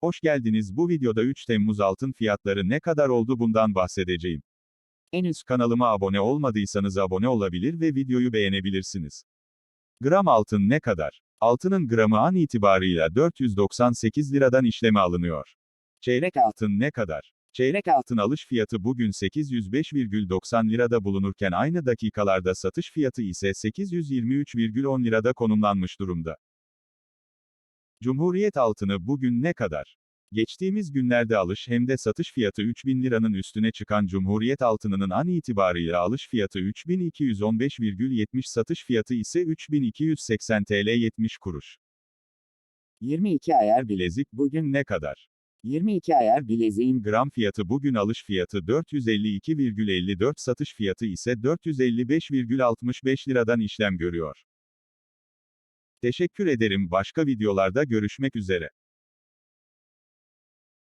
Hoş geldiniz bu videoda 3 Temmuz altın fiyatları ne kadar oldu bundan bahsedeceğim. Henüz kanalıma abone olmadıysanız abone olabilir ve videoyu beğenebilirsiniz. Gram altın ne kadar? Altının gramı an itibarıyla 498 liradan işleme alınıyor. Çeyrek altın ne kadar? Çeyrek altın alış fiyatı bugün 805,90 lirada bulunurken aynı dakikalarda satış fiyatı ise 823,10 lirada konumlanmış durumda. Cumhuriyet altını bugün ne kadar? Geçtiğimiz günlerde alış hem de satış fiyatı 3000 liranın üstüne çıkan Cumhuriyet altınının an itibarıyla alış fiyatı 3215,70 satış fiyatı ise 3280 TL 70 kuruş. 22 ayar bilezik bugün ne kadar? 22 ayar bileziğin gram fiyatı bugün alış fiyatı 452,54 satış fiyatı ise 455,65 liradan işlem görüyor. Teşekkür ederim başka videolarda görüşmek üzere.